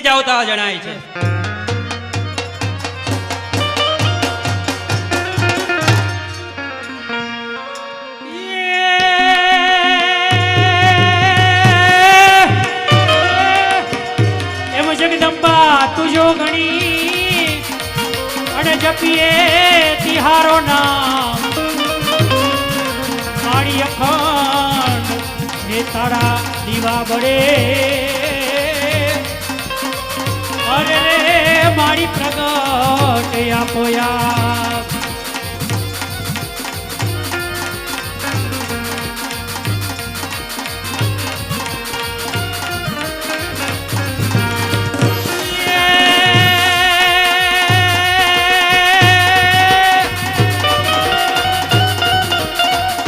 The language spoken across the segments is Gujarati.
સામેથી આવતા જણાય છે. જગદંબા તુજો ગણી અને જપીએ તિહારો નામ. મારી અખંડ હે તારા દીવા બળે અરે રે મારી પ્રગટ આપોયા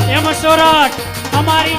એમ સોરઠ અમારી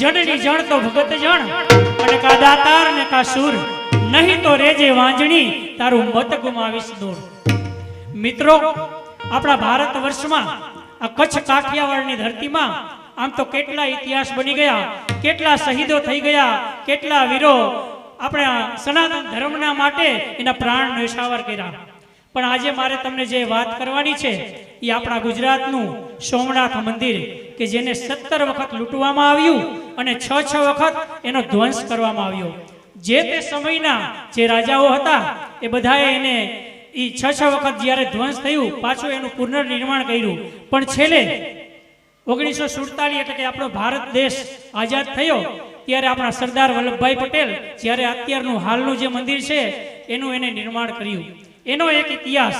જડની જણ તો ભગત જણ. અને કા દાતાર ને કા સુર, નહીં તો રેજે વાંજણી, તારું મત ગુમાવીશ દૂર. મિત્રો, આપણા ભારત વર્ષમાં આ કચ્છ કાઠિયાવાડની ધરતીમાં આમ તો કેટલા ઇતિહાસ બની ગયા, કેટલા શહીદો થઈ ગયા, કેટલા વીરો આપણા સનાતન ધર્મના માટે એના પ્રાણ ન્યોછાવર કર્યા. પણ આજે મારે તમને જે વાત કરવાની છે, એ આપણા ગુજરાતનું સોમનાથ મંદિર, કે જેને સત્તર વખત લૂંટવામાં આવ્યું અને છ છ વખત એનો ધ્વંસ કરવામાં આવ્યો. જે તે સમયના જે રાજાઓ હતા, એ બધાએ એને એ છ છ વખત જ્યારે ધ્વંસ થયું, પાછું એનું પુનર્નિર્માણ કર્યું. પણ છેલ્લે ઓગણીસો સુડતાલીસ એટલે કે આપણો ભારત દેશ આઝાદ થયો, ત્યારે આપણા સરદાર વલ્લભભાઈ પટેલ જ્યારે અત્યારનું હાલનું જે મંદિર છે, એનું એને નિર્માણ કર્યું. એનો એક ઇતિહાસ.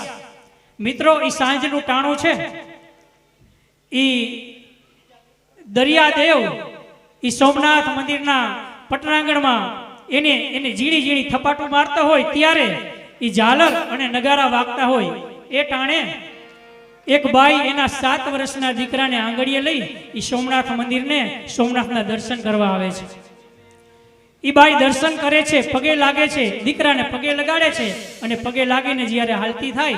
મિત્રો એ સાંજનું ટાણું છે. એ દરિયાદેવ એ સોમનાથ મંદિરના પટરાંગણમાં એને એને ઝીણી ઝીણી થપાટું મારતા હોય ત્યારે એ ઝાલર અને નગારા વાગતા હોય. એ ટાણે એક બાઈ એના સાત વર્ષના દીકરાને આંગળીએ લઈ એ સોમનાથ મંદિરને સોમનાથના દર્શન કરવા આવે છે. એ બાઈ દર્શન કરે છે, પગે લાગે છે, દીકરાને પગે લગાડે છે અને પગે લાગીને જ્યારે હાલતી થાય,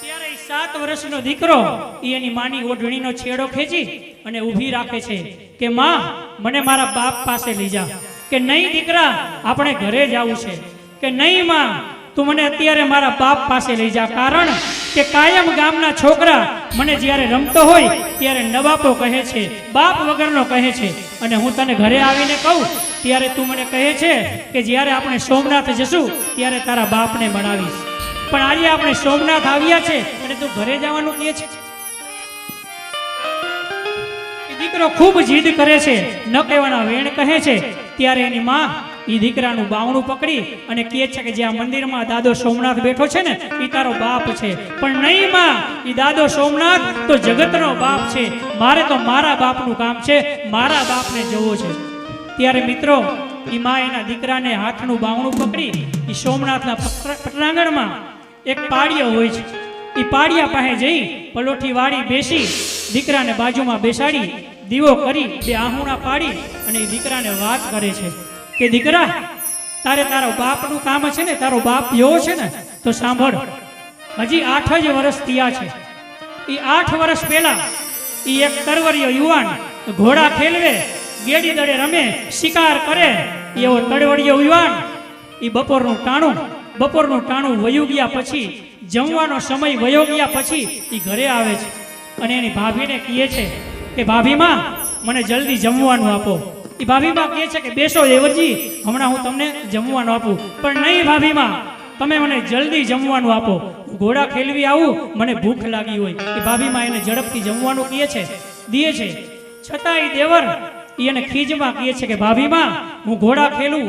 ત્યારે સાત વર્ષનો દીકરો એ એની માની ઓઢણીનો છેડો ખેંચી અને ઊભી રાખે છે કે, માં, મને મારા બાપ પાસે લઈ જા. કે, નહીં દીકરા, આપણે ઘરે જવું છે. કે, નહીં, માં, તું મને અત્યારે મારા બાપ પાસે લઈ જા. કારણ કે કાયમ ગામના છોકરા મને જ્યારે રમતો હોય ત્યારે નવાપો કહે છે, બાપ વગરનો કહે છે. અને હું તને ઘરે આવીને કહું, ત્યારે તું મને કહે છે કે જ્યારે આપણે સોમનાથ જશું, ત્યારે તારા બાપને બનાવીશ પણ આજે આપણે સોમનાથ આવ્યા છે અને તું ઘરે જવાનું કહે છે. દીકરો ખૂબ જીદ કરે છે, ન કહેવાના વેણ કહે છે, ત્યારે એની માં એ દીકરાનું બાવણું પકડી અને કહે છે કે જે આ મંદિરમાં દાદો સોમનાથ બેઠો છે ને એ તારો બાપ છે. પણ નહીં માં એ દાદો સોમનાથ તો જગતનો બાપ છે. મારે તો મારા બાપનું કામ છે, મારા બાપને જવો છે. ત્યારે મિત્રો એ માં એના દીકરાને હાથનું બાવણું પકડી એ સોમનાથના પટરાંગણમાં એક પાળીઓ હોય છે. એ પાડિયા પાસે જઈ પલોઠી વાળી બેસી, દીકરાને બાજુમાં બેસાડી, દીવો કરી, બે આહુણા પાડી અને એ દીકરાને વાત કરે છે. કે દીકરા, તારે તારો બાપનું કામ છે ને, તારો બાપ એવો છે ને, તો સાંભળ. હજી આઠ જ વર્ષ થયા છે. એ આઠ વર્ષ પહેલા એ એક તરવરિયો યુવાન ઘોડા ખેલવે, ગેડી દડે રમે, શિકાર કરે એવો તડવડિયો યુવાન એ બપોરનું ટાણું બપોરનું ટાણું વયું ગયા પછી, જમવાનો સમય વયો ગયા પછી એ ઘરે આવે છે. અને એની ભાભીને કહે છે કે, ભાભીમાં, મને જલ્દી જમવાનું આપો. એ ભાભીમાં કહે છે કે બેસો દેવરજી, હમણાં હું તમને જમવાનું આપું. પણ નહીં ભાભીમાં, તમે મને જલ્દી જમવાનું આપો. ઘોડા ખેલવી આવું, મને ભૂખ લાગી હોય. એ ભાભીમાં એને ઝડપથી જમવાનું કહે છે દીએ છે. છતાં એ દેવર એને ખીજમાં કહે છે કે ભાભીમાં, હું ઘોડા ખેલું,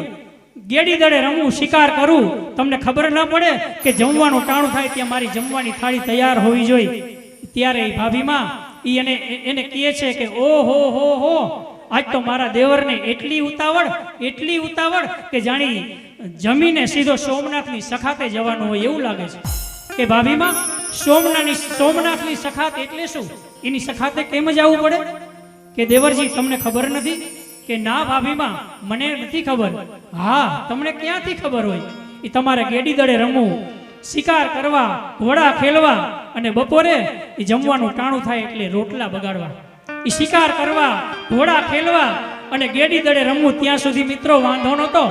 ગેડી દડે રમવું શિકાર કરું. તમને ખબર ન પડે કે જમવાનું ટાણું થાય ત્યાં મારી જમવાની થાળી તૈયાર હોવી જોઈએ. ત્યારે એ ભાભીમાં એને એને કહે છે કે ઓ હો હો હો આજ તો મારા દેવરને એટલી ઉતાવળ એટલી ઉતાવળ કે જાણી જમીને સીધો સોમનાથની સખાતે જવાનું હોય એવું લાગે છે. કે ભાભીમાં સોમનાથની સોમનાથની સખાત એટલે શું? એની સખાતે કેમ જવું પડે? કે દેવરજી, તમને ખબર નથી? કે ના ભાભીમાં, મને નથી ખબર. હા, તમને ક્યાંથી ખબર હોય? એ તમારે ગેડી દળે રમવું, શિકાર કરવા, ઘોડા ખેલવા અને બપોરે એ જમવાનું ટાણું થાય એટલે રોટલા બગાડવા. એ શિકાર કરવા, ઘોડા ખેલવા અને ગેડી દડે રમવું ત્યાં સુધી મિત્રો વાંધો નહોતો.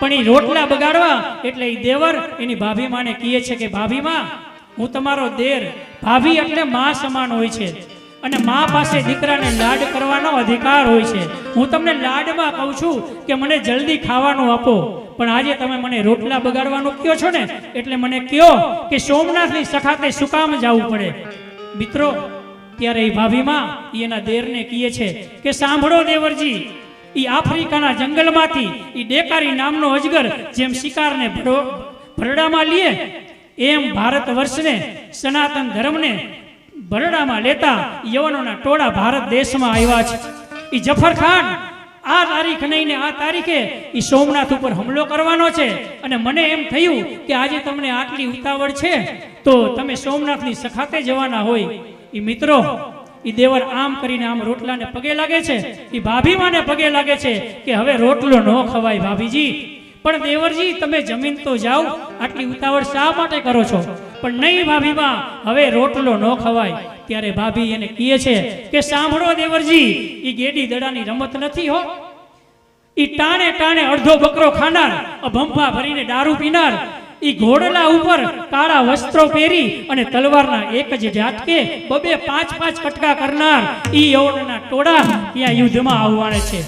પણ એ રોટલા બગાડવા એટલે એ દેવર એની ભાભી માને કહે છે કે ભાભીમાં હું તમારો દેર, ભાભી એટલે માં સમાન હોય છે. અને મા પાસે દીકરાને લાડ કરવાનો અધિકાર હોય છે. હું તમને લાડમાં કહું છું કે મને જલ્દી ખાવાનું આપો. પણ આજે તમે મને રોટલા બગાડવાનું કયો છો ને, એટલે મને કયો કે સોમનાથની સખાતે શું કામ જવું પડે? મિત્રો ત્યારે ભાભીમાં એના દેરને કહે છે કે સાંભળો દેવરજી એ આફ્રિકાના જંગલમાંથી એ ડેકારી નામનો અજગર જેમ શિકારને ભરો- ભરડામાં લીએ એમ ભારત વર્ષને, સનાતન ધર્મને ભરડામાં લેતા યવનોના ટોળા ભારત દેશમાં આવ્યા છે. એ જફર ખાન, આ તારીખ નહીં ને આ તારીખે એ સોમનાથ ઉપર હુમલો કરવાનો છે અને મને એમ થયું કે આજે તમને આટલી ઉતાવળ છે, તો તમે સોમનાથની સખાતે જવાના હોય. ઈ મિત્રો, ઈ દેવર આમ કરીને આમ રોટલાને પગે લાગે છે, ઈ ભાભીમાને પગે લાગે છે કે હવે રોટલો ન ખવાય ભાભીજી. પણ દેવરજી, તમે જમીન તો જાઓ, આટલી ઉતાવળ શા માટે કરો છો? પણ નહીં ભાભીમાં હવે રોટલો ન ખવાય. ત્યારે ભાભી એને કહે છે કે સાંભળો દેવરજી, ઈ ગેડી દડાની રમત નથી હો. ઈ ટાણે ટાણે અડધો બકરો ખાનાર, અભંભા ભરીને દારૂ પીનાર ઈ ઘોડલા ઉપર કાળા વસ્ત્રો પહેરી અને તલવારના એક જ ઝાટકે બબે પાંચ પાંચ કટકા કરનાર ઈ યવનના ટોળા ત્યાં યુદ્ધમાં આવવાના છે.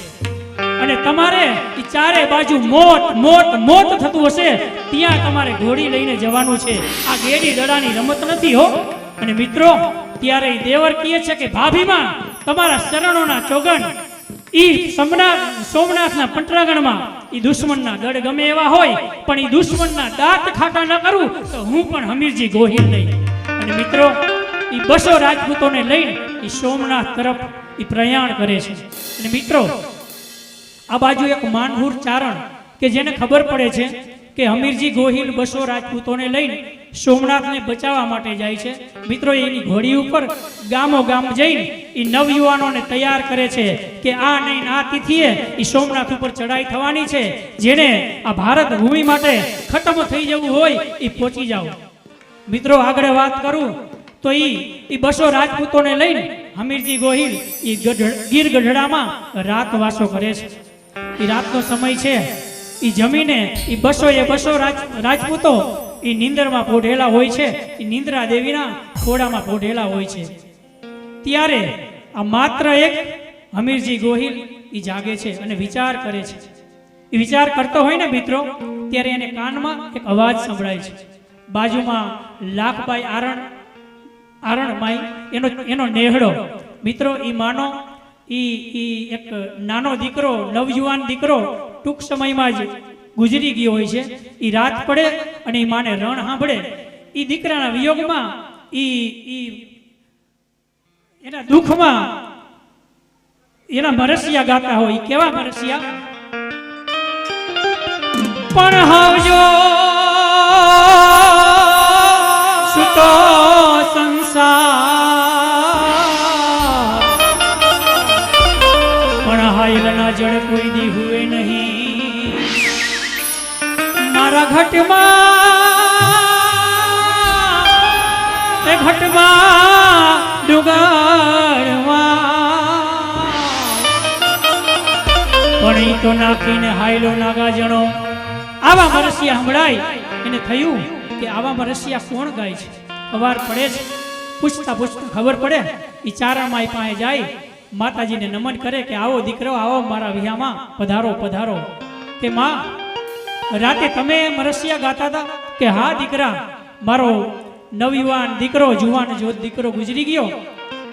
અને તમારે ઈ ચારે બાજુ મોટ મોટ મોટ થતું હશે, ત્યાં તમારે ઘોડી લઈને જવાનું છે. આ ગેડી દડાની રમત નથી હો. અને મિત્રો, ત્યારે ઈ દેવર કહે છે કે, ભાભીમાં, તમારા શરણોના ચોગણ ઈ સોમનાથ સોમનાથના પંટરાગણમાં ઈ દુશ્મનના ગઢ ગમે એવા હોય, પણ એ દુશ્મનના દાંત ખાટા ન કરું, તો હું પણ હમીરજી ગોહિલ નહીં. અને મિત્રો એ બસો રાજપૂતોને લઈને એ સોમનાથ તરફ એ પ્રયાણ કરે છે. અને મિત્રો, આ બાજુ એક માનહુર ચારણ કે જેને ખબર પડે છે કે હમીરજી ગોહિલ બસો રાજપૂતોને લઈને સોમનાથને બચાવવા માટે જાય છે. મિત્રો, એની ઘોડી ઉપર ગામો ગામ જઈને એ નવયુવાનોને તૈયાર કરે છે કે આ નહીં, આ તિથિએ એ સોમનાથ ઉપર ચડાઈ થવાની છે. જેને આ ભારત ભૂમિ માટે ખતમ થઈ જવું હોય એ પહોંચી જાઓ. મિત્રો, આગળ વાત કરું તો એ એ બસો રાજપૂતોને લઈને હમીરજી ગોહિલ એ ગીર ગઢડામાં રાત વાસો કરે છે. એ રાતનો સમય છે. એ જમીને એ બસો એ બસો રાજ, રાજપૂતો ઈ નિંદરમાં પોઢેલા હોય છે. એ નિંદ્રા દેવીના ખોડામાં પોઢેલા હોય છે. ત્યારે આ માત્ર એક હમીરજી ગોહિલ એ જાગે છે અને વિચાર કરે છે. એ વિચાર કરતો હોય ને મિત્રો, ત્યારે એને કાનમાં એક અવાજ સંભળાય છે. બાજુમાં લાખભાઈ આરણ આરણમાઈ એનો એનો નેહડો. મિત્રો એ માનો એ એક નાનો દીકરો નવયુવાન દીકરો, ટૂંક સમયમાં જ ગુજરી ગયો હોય છે. એ રાત પડે અને એ માને રણ સાંભળે. એ દીકરાના વિયોગમાં એ એના દુઃખમાં એના મરસિયા ગાતા હોય. કેવા મરસિયા? પણ આવજો સુતો સંસાર. પણ હાઈલના જળ કોઈ દી મારા ઘટમાં, એ ઘટમાં પણ એ તો નાખીને હાયલો નાગા જણો. આવા મરસિયા સંભળાય એને થયું કે આવા મરસિયા કોણ ગાય છે? અવાર પડે છે? પૂછતા પૂછતા ખબર પડે. એ ચારા માય પાસે જાય. માતાજીને નમન કરે કે આવો દીકરો, આવો મારા વિહામાં પધારો પધારો. કે માં રાતે તમે મરસિયા ગાતા હતા કે, હા, દીકરા, મારો નવયુવાન દીકરો, જુવાન જો દીકરો ગુજરી ગયો.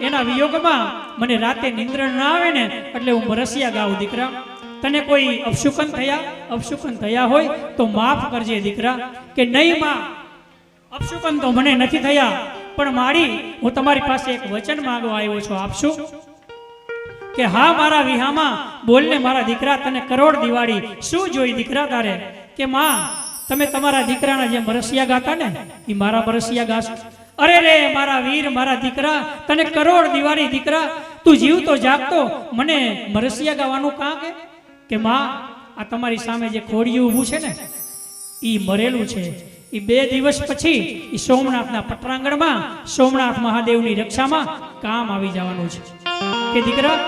એના વિયોગમાં મને રાતે નિંદ્ર ના આવે ને, એટલે હું મરસિયા ગાઉં, દીકરા. તને કોઈ અપશુકન થયા? અપશુકન થયા હોય તો માફ કરજે, દીકરા. કે નહીં, માં? અપશુકન તો મને નથી થયા, પણ મારી, હું તમારી પાસે એક વચન માંગવા આવ્યો છું આપશું કે, હા, મારા વિહામાં બોલને મારા દીકરા, તને કરોડ દિવાળી શું જોઈ, દીકરા તારે? કે માં તમે તમારા દીકરાના જે મરસિયા ગાતા ને એ મારા મરસિયા ગાશો. અરે રે, મારા વીર, મારા દીકરા, તને કરોડ દિવાળી દીકરા, તું જીવતો જાગતો મને મરસિયા ગાવાનું કાં કે? કે માં, આ તમારી સામે જે ખોડિયું ઊભું છે ને એ મરેલું છે. એ બે દિવસ પછી એ સોમનાથના પટરાંગણમાં, સોમનાથ મહાદેવની રક્ષામાં કામ આવી જવાનું છે. કે દીકરા,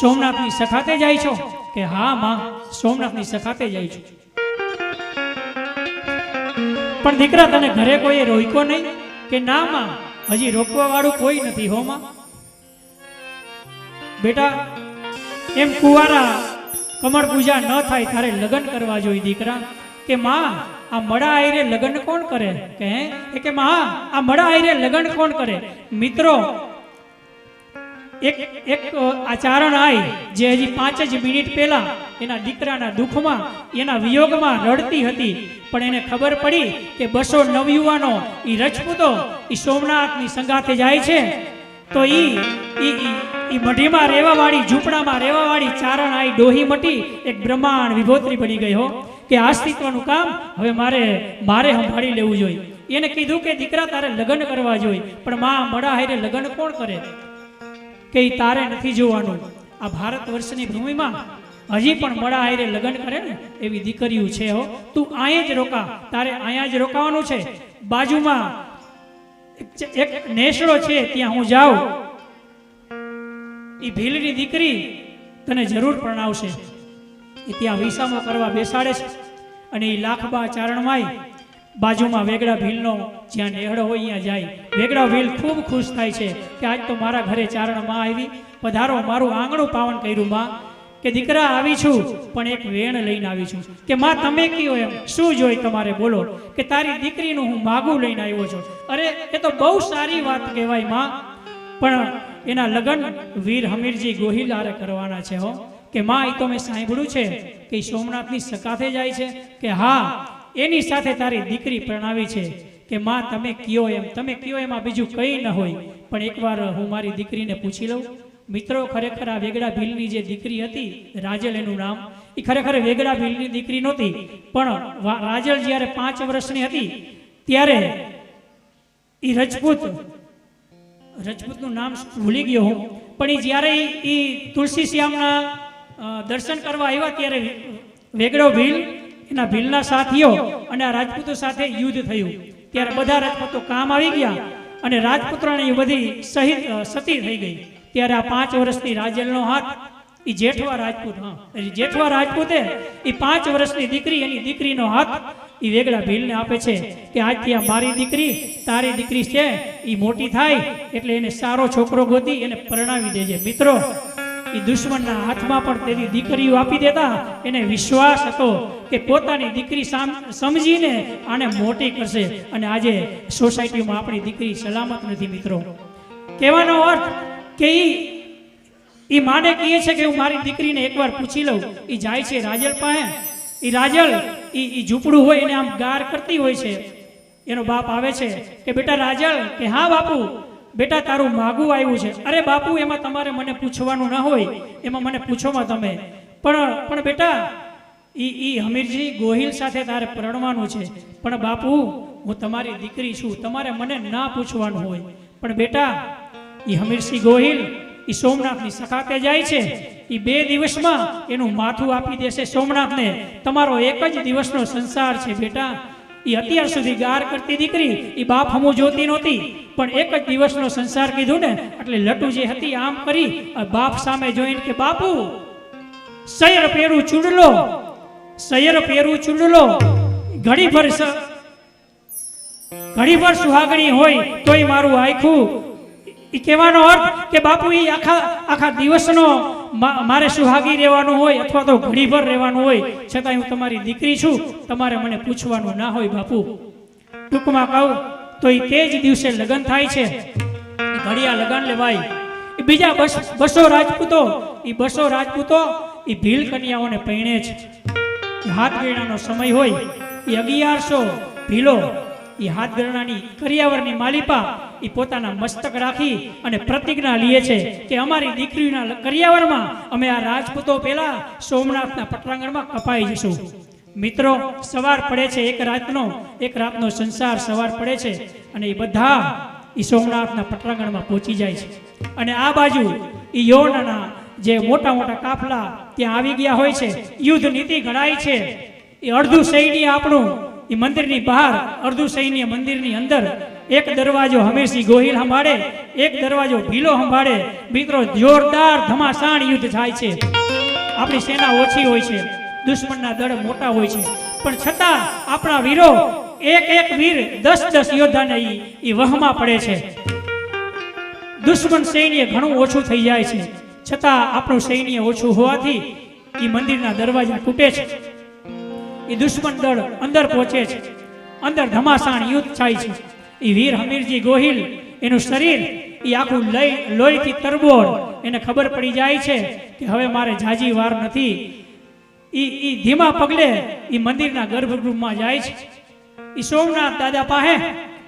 સોમનાથની સખાતે જાય છો? કે હા, માં, સોમનાથની સખાતે જાય છું. પણ દીકરા, તને ઘરે કોઈ રોક્યો નહીં? કે ના માં, હજી રોકવા વાળું કોઈ નથી હો માં? બેટા, એમ કુવારા કમળ પૂજા ન થાય તારે લગ્ન કરવા જોઈએ દીકરા. કે માં, આ મડા આયરે લગ્ન કોણ કરે? કે હે? કે, માં, આ મડા આયરે લગ્ન કોણ કરે? મિત્રો એક એક આચરણ આઈ જે હજી પાંચ જ મિનિટ પહેલા એના દીકરાના દુઃખમાં, એના વિયોગમાં રડતી હતી. પણ એને ખબર પડી કે બસો નવયુવાનો એ રજપૂતો એ સોમનાથની સંગાથે જાય છે. તો ઈ ઈ મઢીમાં રહેવાવાળી, ઝૂંપડામાં રહેવાવાળી ચારણ આઈ ડોહી મટી એક બ્રહ્માંડ વિભોત્રી બની ગઈ હો. કે આ અસ્તિત્વનું કામ હવે મારે મારે સંભાળી લેવું જોઈએ. એને કીધું કે દીકરા તારે લગ્ન કરવા જોઈએ. પણ માં મડા હારે લગ્ન કોણ કરે? કે એ તારે નથી જોવાનું. આ ભારત વર્ષની ભૂમિમાં હજી પણ મળા આયરે લગ્ન કરે ને એવી દીકરીઓ છે હો. તું અહીંયા જ રોકા. તારે અહીંયા જ રોકાવાનું છે. બાજુમાં એક નેસડો છે, ત્યાં હું જાઉં. એ ભીલની દીકરી તને જરૂર પરણાવશે. એ ત્યાં વિસામો કરવા બેસાડે છે. અને એ લાખબા ચારણમાંય બાજુમાં વેગડા ભીલનો જ્યાં નેહળો હોય અહીંયા જાય. વેગડા ભીલ ખૂબ ખુશ થાય છે કે આજ તો મારા ઘરે ચારણમાં આવી. પધારો, મારું આંગણું પાવન કર્યું માં. કે દીકરા, આવી છું, પણ એક વેણ લઈને આવી છું. કે માં, તમે કયો એમ? શું જોઈ તમારે? બોલો. કે તારી દીકરીનું હું માગું લઈને આવ્યો છું. અરે, એ તો બહુ સારી વાત કહેવાયમાં. પણ એના લગ્ન વીર હમીરજી ગોહિલારે કરવાના છે હો. કે માં, એ તો મેં સાંભળ્યું છે કે સોમનાથની સકાથે જાય છે. કે હા, એની સાથે તારી દીકરી પ્રણાવી છે. કે માં, તમે કયો એમ? તમે કયો એમાં? બીજું કંઈ ન હોય. પણ એકવાર હું મારી દીકરીને પૂછી લઉં, મિત્રો, ખરેખર આ વેગડા ભીલની જે દીકરી હતી, રાજલ એનું નામ? એ ખરેખર વેગડા ભીલની દીકરી નહોતી, પણ રાજલ જ્યારે પાંચ વર્ષની હતી, ત્યારે એ રજપૂત, રજપૂતનું નામ ભૂલી ગયો હું. પણ એ જ્યારે એ તુલસી શ્યામના દર્શન કરવા આવ્યા ત્યારે વેગડો ભીલ એના ભીલના સાથીઓ અને આ રાજપૂતો સાથે યુદ્ધ થયું. ત્યારે બધા રાજપૂતો કામ આવી ગયા અને રાજપુત્રોની બધી શહીદ સતી થઈ ગઈ. ત્યારે આ પાંચ વર્ષની રાજેલનો હાથ એ જેઠવા રાજપૂત, હા જેઠવા રાજપૂતે એ પાંચ વર્ષની દીકરી, એની દીકરીનો હાથ એ વેગડા ભીલને આપે છે કે આજથી આ મારી દીકરી, તારી દીકરી છે એ મોટી થાય, એટલે એને સારો છોકરો ગોતી એને પરણાવી દેજે. મિત્રો એ દુશ્મનના હાથમાં પણ તેની દીકરીઓ આપી દેતા એને વિશ્વાસ હતો કે પોતાની દીકરી સમજીને આને મોટી કરશે. અને આજે સોસાયટીમાં આપણી દીકરી સલામત નથી મિત્રો. કહેવાનો અર્થ કે એ માને કહે છે કે હું મારી દીકરીને એકવાર પૂછી લઉં. એ જાય છે રાજલ પાસે. એ રાજલ ઈ ઝૂંપડું હોય એને આમ ગાર કરતી હોય છે. એનો બાપ આવે છે કે, બેટા રાજલ, કે હા બાપુ બેટા, તારું માગું આવ્યું છે. અરે બાપુ, એમાં તમારે મને પૂછવાનું ના હોય. એમાં મને પૂછોમાં તમે. પણ પણ બેટા, ઈ ઈ હમીરજી ગોહિલ સાથે તારે પરણવાનું છે. પણ બાપુ, હું તમારી દીકરી છું. તમારે મને ના પૂછવાનું હોય. પણ બેટા, ઈ હમીરસિંહ ગોહિલ, ઈ સોમનાથની સખાતે જાય છે. એ બે દિવસમાં એનું માથું આપી દેશે સોમનાથને. તમારો એક જ દિવસનો સંસાર છે, બેટા. એ અત્યાર સુધી ગાર કરતી દીકરી એ બાપ હમું જોતી નહોતી. પણ એક જ દિવસનો સંસાર કીધું ને, એટલે લટુ જે હતી આમ કરી બાપ સામે જોઈને કે, બાપુ સૈર પેરું ચૂડલો સૈર પેરું ચૂડલો. ઘડી ભર ઘણી વાર સુહાગણી હોય, તોય મારું આખું એ કહેવાનો અર્થ કે, બાપુ એ આખા આખા દિવસનો મારે સુહાગી રહેવાનું હોય અથવા તો ઘડીભર રહેવાનું હોય છતાં હું તમારી દીકરી છું, તમારે મને પૂછવાનું ના હોય બાપુ. ટૂંકમાં કહું, તો એ તે જ દિવસે લગ્ન થાય છે. ઘડિયા લગ્ન લેવાય. એ બીજા બસો રાજપૂતો એ બસો રાજપૂતો એ ભીલ કન્યાઓને પહેણે છે હાથ ગણાનો સમય હોય એ અગિયારસો ભીલો એ હાથ ગરણાની કરિયાવરની માલિપા એ પોતાના મસ્તક રાખી અને પ્રતિજ્ઞા લે છે કે અમારી દીકરીના કરિયાવરમાં અમે આ રાજપૂતો પહેલા સોમનાથના પટરાંગણમાં કપાઈ જશું મિત્રો, સવાર પડે છે એક રાતનો એક રાતનો સંસાર સવાર પડે છે અને એ બધા એ સોમનાથના પટરાંગણમાં પહોંચી જાય છે. અને આ બાજુ એ યૌનના જે મોટા મોટા કાફલા ત્યાં આવી ગયા હોય છે, યુદ્ધ નીતિ ઘડાય છે. એ અડધું સૈન્ય આપણું એ મંદિરની બહાર અડધું સૈન્ય મંદિરની અંદર એક દરવાજો હમીરસિંહ ગોહિલ સંભાળે, એક દરવાજો ભીલો સંભાળે. મિત્રો, જોરદાર ધમાસાણ યુદ્ધ થાય છે. આપણી સેના ઓછી હોય છે, દુશ્મનના દળ મોટા હોય છે. પણ છતાં આપણા વીરો, એક એક વીર, દસ દસ યોદ્ધાને ઈ વહમાં પડે છે. દુશ્મન સૈન્ય ઘણું ઓછું થઈ જાય છે. છતાં આપણું સૈન્ય ઓછું હોવાથી એ મંદિરના દરવાજા તૂટે છે. એ દુશ્મન દળ અંદર પહોંચે છે. અંદર ધમાસાણ યુદ્ધ થાય છે. એ વીર હમીરજી ગોહિલ, એનું શરીર એ આખું લઈ લોહીથી તરબોળ. એને ખબર પડી જાય છે કે હવે મારે જાજી વાર નથી. ઈ ઈ ધીમા પગલે ઈ મંદિરના ગર્ભગૃહમાં જાય છે. ઈ સોમનાથ દાદા પાસે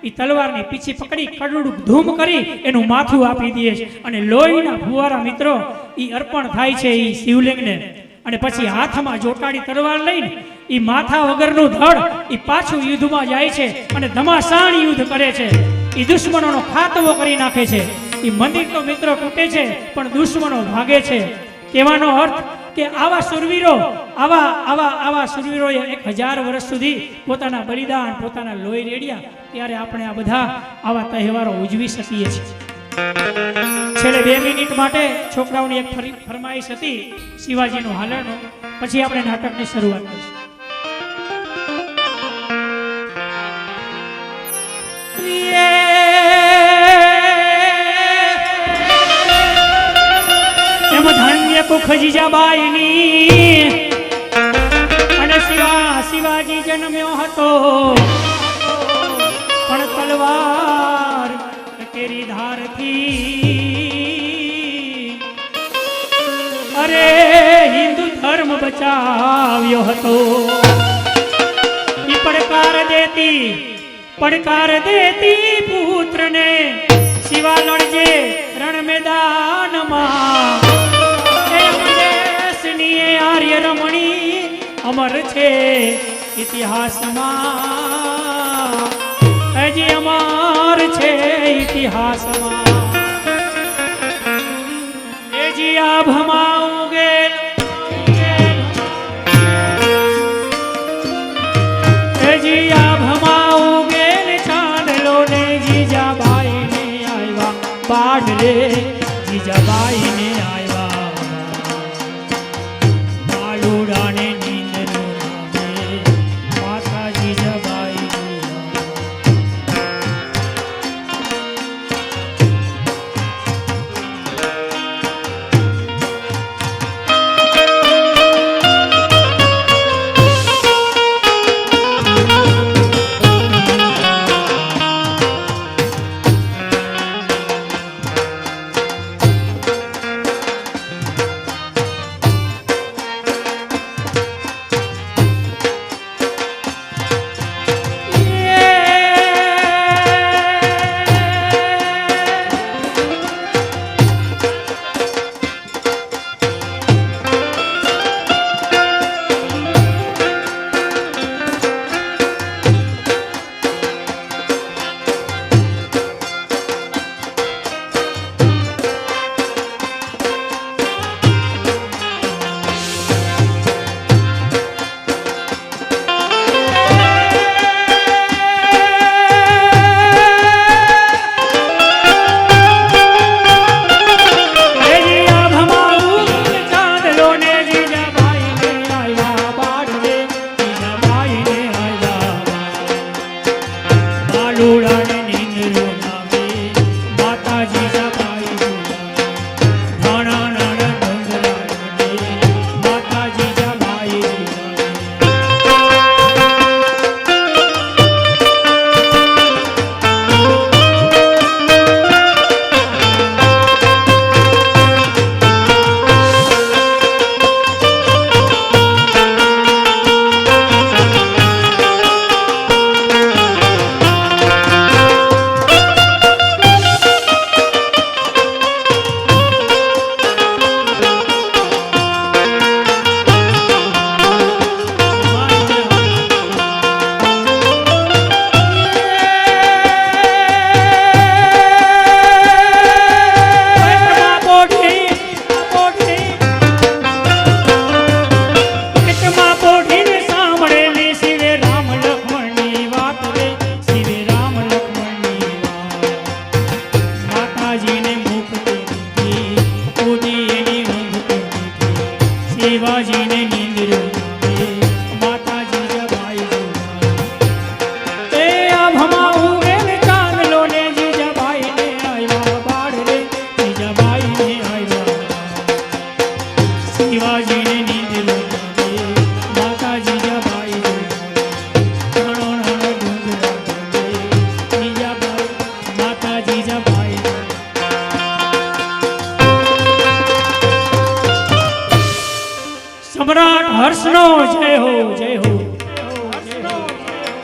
ઈ તલવારની પીછી પકડી કડડું ધૂમ કરી એનું માથું આપી દે છે. અને લોહીના ફુવારા મિત્રો ઈ અર્પણ થાય છે ઈ શિવલિંગને. અને પછી હાથમાં જોટાડી તલવાર લઈને ઈ માથા વગરનું ધડ ઈ પાછું યુદ્ધમાં જાય છે અને ધમાસાણ યુદ્ધ કરે છે. ઈ દુશ્મનોનો ખાતવો કરી નાખે છે. ઈ મંદિર તો મિત્રો તૂટે છે, પણ દુશ્મનો ભાગે છે. કહેવાનો અર્થ કે આવા સુરવીરો, આવા આવા આવા સુરવીરોએ એક હજાર વર્ષ સુધી પોતાના બલિદાન, પોતાના લોહી રેડ્યા, ત્યારે આપણે આ બધા આવા તહેવારો ઉજવી શકીએ છીએ. છેલ્લે બે મિનિટ માટે છોકરાઓની એક ફરી ફરમાઈશ હતી, શિવાજીનું હાલરનું પછી આપણે નાટકની શરૂઆત કરીશું. એમ ધન્ય કુખ જીજાબાઈની અને શિવા, શિવાજી જન્મ્યો હતો. પણ કેરી ધારથી અરે હિન્દુ ધર્મ બચાવ્યો હતો. પડકાર દેતી પડકાર દેતી પુત્રને શિવા લડજે રણ મેદાનમાં આર્ય રમણી અમર છે ઇતિહાસમાં. હજી અમાર છે ઇતિહાસમાં. એજી આભમાં